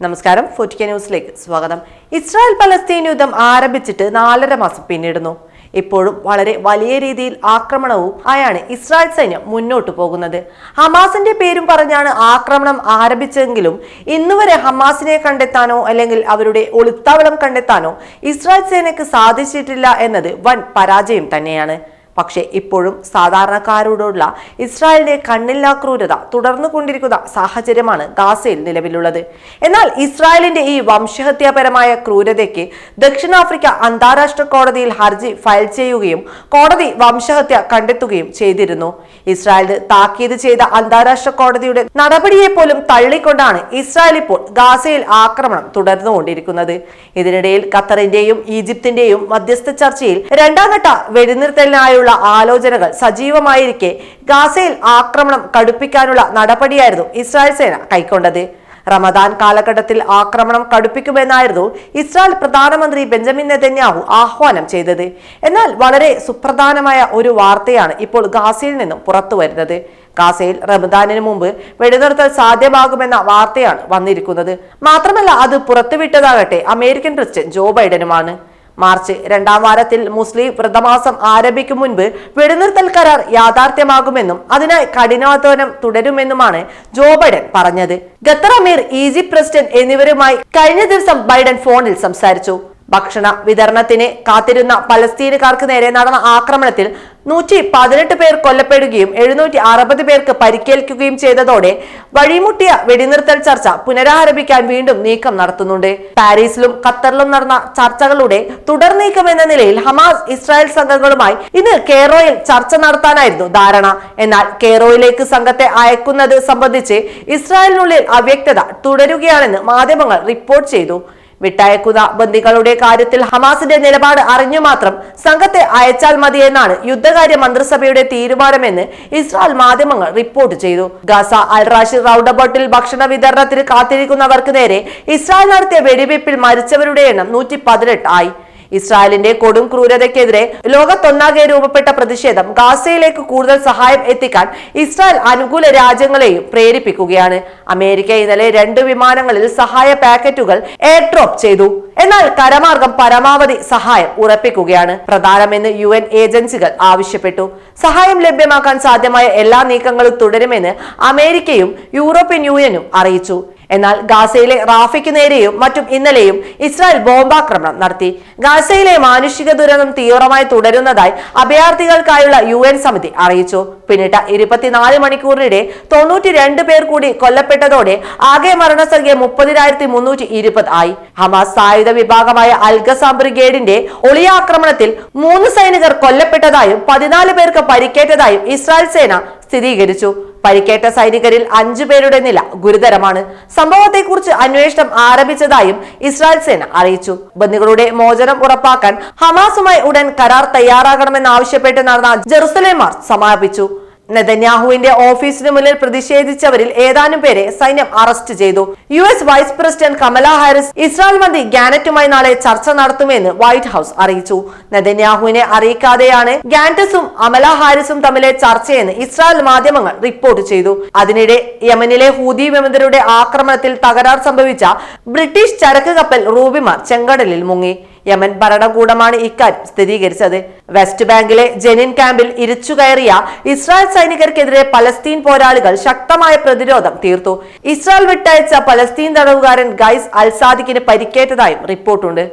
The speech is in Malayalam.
നമസ്കാരം ഫോർട്ടിക്ക ന്യൂസിലേക്ക് സ്വാഗതം. ഇസ്രായേൽ പലസ്തീൻ യുദ്ധം ആരംഭിച്ചിട്ട് നാലര മാസം പിന്നിടുന്നു. ഇപ്പോഴും വളരെ വലിയ രീതിയിൽ ആക്രമണവും ആയാണ് ഇസ്രായേൽ സൈന്യം മുന്നോട്ട് പോകുന്നത്. ഹമാസിന്റെ പേരും പറഞ്ഞാണ് ആക്രമണം ആരംഭിച്ചെങ്കിലും ഇന്നുവരെ ഹമാസിനെ കണ്ടെത്താനോ അല്ലെങ്കിൽ അവരുടെ ഒളിത്താവളം കണ്ടെത്താനോ ഇസ്രായേൽ സേനയ്ക്ക് സാധിച്ചിട്ടില്ല എന്നത് വൻ പരാജയം തന്നെയാണ്. പക്ഷേ ഇപ്പോഴും സാധാരണക്കാരോടുള്ള ഇസ്രായേലിന്റെ കണ്ണില്ലാ ക്രൂരത തുടർന്നു കൊണ്ടിരിക്കുന്ന സാഹചര്യമാണ് ഗാസയിൽ നിലവിലുള്ളത്. എന്നാൽ ഇസ്രായേലിന്റെ ഈ വംശഹത്യാപരമായ ക്രൂരതയ്ക്ക് ദക്ഷിണാഫ്രിക്ക അന്താരാഷ്ട്ര കോടതിയിൽ ഹർജി ഫയൽ ചെയ്യുകയും കോടതി വംശഹത്യ കണ്ടെത്തുകയും ചെയ്തിരുന്നു. ഇസ്രായേലിന് താക്കീത് ചെയ്ത അന്താരാഷ്ട്ര കോടതിയുടെ നടപടിയെ പോലും തള്ളിക്കൊണ്ടാണ് ഇസ്രായേൽ ഇപ്പോൾ ഗാസയിൽ ആക്രമണം തുടർന്നുകൊണ്ടിരിക്കുന്നത്. ഇതിനിടയിൽ ഖത്തറിന്റെയും ഈജിപ്തിന്റെയും മധ്യസ്ഥ ചർച്ചയിൽ രണ്ടാം ഘട്ട വെടിനിർത്തലിനായുള്ള ആലോചനകൾ സജീവമായിരിക്കെ ഗാസയിൽ ആക്രമണം കടുപ്പിക്കാനുള്ള നടപടിയായിരുന്നു ഇസ്രായേൽ സേന കൈക്കൊണ്ടത്. റമദാൻ കാലഘട്ടത്തിൽ ആക്രമണം കടുപ്പിക്കുമെന്നായിരുന്നു ഇസ്രായേൽ പ്രധാനമന്ത്രി ബെഞ്ചമിൻ നെതന്യാഹു ആഹ്വാനം ചെയ്തത്. എന്നാൽ വളരെ സുപ്രധാനമായ ഒരു വാർത്തയാണ് ഇപ്പോൾ ഗാസയിൽ നിന്നും പുറത്തു വരുന്നത്. ഗാസയിൽ റമദാനിന് മുമ്പ് വെടിനിർത്തൽ സാധ്യമാകുമെന്ന വാർത്തയാണ് വന്നിരിക്കുന്നത്. മാത്രമല്ല അത് പുറത്തുവിട്ടതാകട്ടെ അമേരിക്കൻ പ്രസിഡന്റ് ജോ ബൈഡനുമാണ്. മാർച്ച് രണ്ടാം വാരത്തിൽ മുസ്ലിം വ്രതമാസം ആരംഭിക്കും മുൻപ് വെടിനിർത്തൽ കരാർ യാഥാർത്ഥ്യമാകുമെന്നും അതിനായി കഠിനാധ്വാനം തുടരുമെന്നുമാണ് ജോ ബൈഡൻ പറഞ്ഞത്. ഖത്തർ അമീർ ഈജിപ്ത് പ്രസിഡന്റ് എന്നിവരുമായി കഴിഞ്ഞ ദിവസം ബൈഡൻ ഫോണിൽ സംസാരിച്ചു. ഭക്ഷണ വിതരണത്തിന് കാത്തിരുന്ന പലസ്തീനുകാർക്ക് നേരെ നടന്ന ആക്രമണത്തിൽ നൂറ്റി പതിനെട്ട് പേർ കൊല്ലപ്പെടുകയും എഴുന്നൂറ്റി അറുപത് പേർക്ക് പരിക്കേൽക്കുകയും ചെയ്തതോടെ വഴിമുട്ടിയ വെടിനിർത്തൽ ചർച്ച പുനരാരംഭിക്കാൻ വീണ്ടും നീക്കം നടത്തുന്നുണ്ട്. പാരീസിലും ഖത്തറിലും നടന്ന ചർച്ചകളുടെ തുടർ നീക്കം എന്ന നിലയിൽ ഹമാസ് ഇസ്രായേൽ സംഘങ്ങളുമായി ഇന്ന് കേറോയിൽ ചർച്ച നടത്താനായിരുന്നു ധാരണ. എന്നാൽ കേറോയിലേക്ക് സംഘത്തെ അയക്കുന്നത് സംബന്ധിച്ച് ഇസ്രായേലിനുള്ളിൽ അവ്യക്തത തുടരുകയാണെന്ന് മാധ്യമങ്ങൾ റിപ്പോർട്ട് ചെയ്തു. വിട്ടയക്കുന്ന ബന്ദികളുടെ കാര്യത്തിൽ ഹമാസിന്റെ നിലപാട് അറിഞ്ഞു മാത്രം സംഘത്തെ അയച്ചാൽ മതിയെന്നാണ് യുദ്ധകാര്യ മന്ത്രിസഭയുടെ തീരുമാനമെന്ന് ഇസ്രായേൽ മാധ്യമങ്ങൾ റിപ്പോർട്ട് ചെയ്തു. ഗാസ അൽ റാഷിദ് റൌണ്ടബോട്ടിൽ ഭക്ഷണ വിതരണത്തിന് കാത്തിരിക്കുന്നവർക്ക് നേരെ ഇസ്രായേൽ നടത്തിയ വെടിവയ്പിൽ മരിച്ചവരുടെ എണ്ണം നൂറ്റി ആയി. ഇസ്രായേലിന്റെ കൊടും ക്രൂരതയ്ക്കെതിരെ ലോകത്തൊന്നാകെ രൂപപ്പെട്ട പ്രതിഷേധം ഗാസയിലേക്ക് കൂടുതൽ സഹായം എത്തിക്കാൻ ഇസ്രായേൽ അനുകൂല രാജ്യങ്ങളെയും പ്രേരിപ്പിക്കുകയാണ്. അമേരിക്ക ഇന്നലെ രണ്ട് വിമാനങ്ങളിൽ സഹായ പാക്കറ്റുകൾ എയർ ഡ്രോപ്പ് ചെയ്തു. എന്നാൽ കരമാർഗം പരമാവധി സഹായം ഉറപ്പിക്കുകയാണ്. പ്രധാനമെന്ന് യു എൻ ഏജൻസികൾ ആവശ്യപ്പെട്ടു. സഹായം ലഭ്യമാക്കാൻ സാധ്യമായ എല്ലാ നീക്കങ്ങളും തുടരുമെന്ന് അമേരിക്കയും യൂറോപ്യൻ യൂണിയനും അറിയിച്ചു. എന്നാൽ ഗാസയിലെ റാഫയ്ക്ക് നേരെയും മറ്റും ഇന്നലെയും ഇസ്രായേൽ ബോംബാക്രമണം നടത്തി. ഗാസയിലെ മാനുഷിക ദുരന്തം തീവ്രമായി തുടരുന്നതായി അഭയാർത്ഥികൾക്കായുള്ള യു എൻ സമിതി അറിയിച്ചു. പിന്നിട്ട ഇരുപത്തിനാല് മണിക്കൂറിനിടെ തൊണ്ണൂറ്റി രണ്ട് പേർ കൂടി കൊല്ലപ്പെട്ടതോടെ ആകെ മരണസംഖ്യ മുപ്പതിനായിരത്തി മുന്നൂറ്റി ഇരുപത് ആയി. ഹമാസ് സായുധ വിഭാഗമായ അൽഗസാം ബ്രിഗേഡിന്റെ ഒളിയാക്രമണത്തിൽ മൂന്ന് സൈനികർ കൊല്ലപ്പെട്ടതായും പതിനാല് പേർക്ക് പരിക്കേറ്റതായും ഇസ്രായേൽ സേന സ്ഥിരീകരിച്ചു. പരിക്കേറ്റ സൈനികരിൽ അഞ്ചു പേരുടെ നില ഗുരുതരമാണ്. സംഭവത്തെക്കുറിച്ച് അന്വേഷണം ആരംഭിച്ചതായും ഇസ്രായേൽ സേന അറിയിച്ചു. ബന്ദികളുടെ മോചനം ഉറപ്പാക്കാൻ ഹമാസുമായി ഉടൻ കരാർ തയ്യാറാകണമെന്നാവശ്യപ്പെട്ട് നടന്ന ജെറുസലേം മാർച്ച് സമാപിച്ചു. നെതന്യാഹുവിന്റെ ഓഫീസിന് മുന്നിൽ പ്രതിഷേധിച്ചവരിൽ ഏതാനും പേരെ സൈന്യം അറസ്റ്റ് ചെയ്തു. U S vice president Kamala Harris Israel മന്ത്രി ഗാനറ്റുമായി നാളെ ചർച്ച നടത്തുമെന്ന് വൈറ്റ് ഹൌസ് അറിയിച്ചു. നെതന്യാഹുവിനെ അറിയിക്കാതെയാണ് ഗാന്റസും അമല ഹാരിസും തമ്മിലെ ചർച്ചയെന്ന് ഇസ്രായേൽ മാധ്യമങ്ങൾ റിപ്പോർട്ട് ചെയ്തു. അതിനിടെ യമനിലെ ഹൂതി വിമതരുടെ ആക്രമണത്തിൽ തകരാർ സംഭവിച്ച ബ്രിട്ടീഷ് ചരക്ക് കപ്പൽ റൂബിമാർ ചെങ്കടലിൽ മുങ്ങി. യമൻ ഭരണകൂടമാണ് ഇക്കാര്യം സ്ഥിരീകരിച്ചത്. വെസ്റ്റ് ബാങ്കിലെ ജെനിൻ ക്യാമ്പിൽ ഇരിച്ചു കയറിയ ഇസ്രായേൽ സൈനികർക്കെതിരെ പലസ്തീൻ പോരാളികൾ ശക്തമായ പ്രതിരോധം തീർത്തു. ഇസ്രായേൽ വിട്ടയച്ച പലസ്തീൻ തടവുകാരൻ ഗൈസ് അൽസാദിക്കിന് പരിക്കേറ്റതായും റിപ്പോർട്ടുണ്ട്.